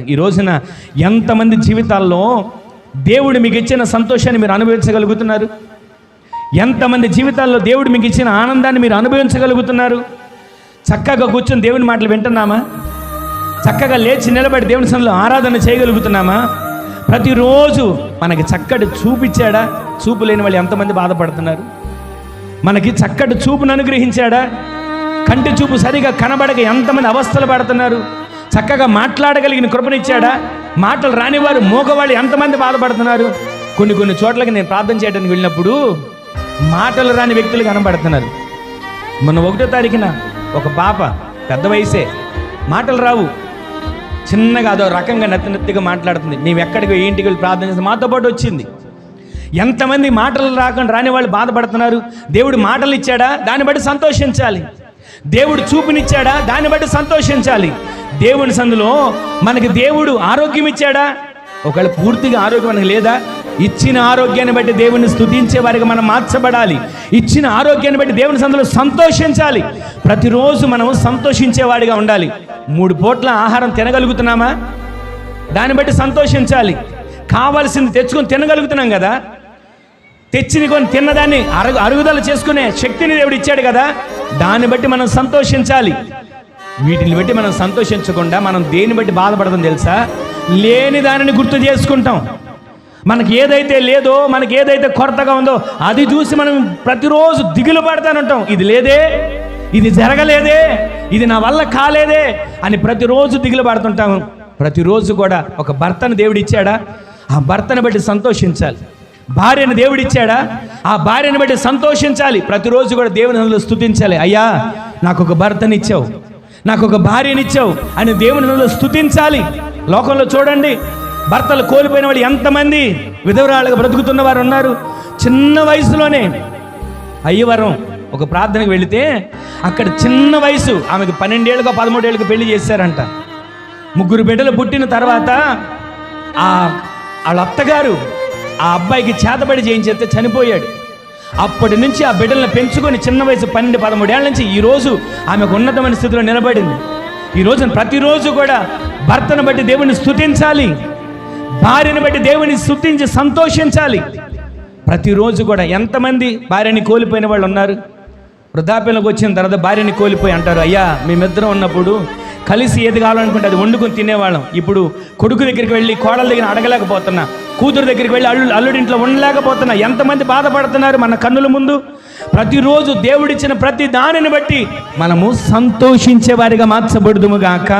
ఈ రోజున ఎంతమంది జీవితాల్లో దేవుడు మీకు ఇచ్చిన సంతోషాన్ని మీరు అనుభవించగలుగుతున్నారు? ఎంతమంది జీవితాల్లో దేవుడు మీకు ఇచ్చిన ఆనందాన్ని మీరు అనుభవించగలుగుతున్నారు? చక్కగా కూర్చొని దేవుని మాటలు వింటున్నామా? చక్కగా లేచి నిలబడి దేవుని సన్నిలో ఆరాధన చేయగలుగుతున్నామా? ప్రతిరోజు మనకి చక్కటి చూపిచ్చాడా? చూపు లేని వాళ్ళు ఎంతమంది బాధపడుతున్నారు? మనకి చక్కటి చూపును అనుగ్రహించాడా? కంటి చూపు సరిగా కనబడక ఎంతమంది అవస్థలు పడుతున్నారు? చక్కగా మాట్లాడగలిగిన కృపనిచ్చాడా? మాటలు రానివారు మూగవాళ్ళు ఎంతమంది బాధపడుతున్నారు? కొన్ని కొన్ని చోట్లకి నేను ప్రార్థన చేయడానికి వెళ్ళినప్పుడు మాటలు రాని వ్యక్తులు కనబడుతున్నారు. మొన్న ఒకటో తారీఖున ఒక పాప పెద్ద వయసే మాటలు రావు. చిన్నగా అదో రకంగా నత్తి నత్తిగా మాట్లాడుతుంది. మేము ఎక్కడికి ఇంటికి వెళ్ళి ప్రార్థన చేస్తే మాతో పాటు వచ్చింది. ఎంతమంది మాటలు రాకుండా రాని వాళ్ళు బాధపడుతున్నారు? దేవుడు మాటలు ఇచ్చాడా? దాన్ని బట్టి సంతోషించాలి. దేవుడు చూపునిచ్చాడా? దాన్ని బట్టి సంతోషించాలి. దేవుని సందులో మనకి దేవుడు ఆరోగ్యం ఇచ్చాడా? ఒకవేళ పూర్తిగా ఆరోగ్యం మనకి లేదా? ఇచ్చిన ఆరోగ్యాన్ని బట్టి దేవుని స్థుతించే వారికి మనం మార్చబడాలి. ఇచ్చిన ఆరోగ్యాన్ని బట్టి దేవుని సందులో సంతోషించాలి. ప్రతిరోజు మనం సంతోషించేవాడిగా ఉండాలి. మూడు పూట్ల ఆహారం తినగలుగుతున్నామా? దాన్ని బట్టి సంతోషించాలి. కావాల్సింది తెచ్చుకొని తినగలుగుతున్నాం కదా? తెచ్చిన కొని తిన్నదాన్ని అరుగు అరుగుదల చేసుకునే శక్తిని దేవుడు ఇచ్చాడు కదా? దాన్ని బట్టి మనం సంతోషించాలి. వీటిని బట్టి మనం సంతోషించకుండా మనం దేన్ని బట్టి బాధపడతాం తెలుసా? లేని దానిని గుర్తు చేసుకుంటాం. మనకి ఏదైతే లేదో మనకి ఏదైతే కొరతగా ఉందో అది చూసి మనం ప్రతిరోజు దిగులు పడతానంటాం ఇది లేదే? ఇది జరగలేదే? ఇది నా వల్ల కాలేదే? అని ప్రతిరోజు దిగులు పడుతుంటాము. ప్రతిరోజు కూడా ఒక భర్తను దేవుడిచ్చాడా ఆ భర్తను బట్టి సంతోషించాలి. భార్యను దేవుడిచ్చాడా ఆ భార్యను బట్టి సంతోషించాలి. ప్రతిరోజు కూడా దేవుని స్థుతించాలి స్తుతించాలి. అయ్యా నాకు ఒక భర్తనిచ్చావు. నాకు ఒక భార్యనిచ్చావు అని దేవుని స్థుతించాలి లోకంలో చూడండి భర్తలు కోల్పోయిన వాళ్ళు ఎంతమంది విధవరాలుగా బ్రతుకుతున్న వారు ఉన్నారు. చిన్న వయసులోనే అయ్యవరం ఒక ప్రార్థనకు వెళితే అక్కడ చిన్న వయసు ఆమెకు పన్నెండేళ్ళకో పదమూడేళ్ళకో పెళ్ళి చేశారంట. ముగ్గురు బిడ్డలు పుట్టిన తర్వాత ఆ వాళ్ళ అత్తగారు ఆ అబ్బాయికి చేతబడి చేయించేస్తే చనిపోయాడు. అప్పటి నుంచి ఆ బిడ్డలను పెంచుకొని చిన్న వయసు పన్నెండు పదమూడేళ్ళ నుంచి ఈరోజు ఆమెకు ఉన్నతమైన స్థితిలో నిలబడింది. ఈ రోజున ప్రతిరోజు కూడా భర్తను బట్టి దేవుని స్థుతించాలి భార్యను బట్టి దేవుని స్థుతించి సంతోషించాలి. ప్రతిరోజు కూడా ఎంతమంది భార్యని కోల్పోయిన వాళ్ళు ఉన్నారు? వృద్ధాప్యంలోకి వచ్చిన తర్వాత భార్యని కోల్పోయి అంటారు అయ్యా మేమిద్దరం ఉన్నప్పుడు కలిసి ఏది కావాలనుకుంటే అది వండుకొని తినేవాళ్ళం. ఇప్పుడు కొడుకు దగ్గరికి వెళ్ళి కోడల దగ్గర అడగలేకపోతున్నా. కూతురు దగ్గరికి వెళ్ళి అల్లు అల్లుడింట్లో ఉండలేకపోతున్నా. ఎంతమంది బాధపడుతున్నారు మన కన్నుల ముందు? ప్రతిరోజు దేవుడిచ్చిన ప్రతి దానిని బట్టి మనము సంతోషించే వారిగా మార్చబడుదుము గాక.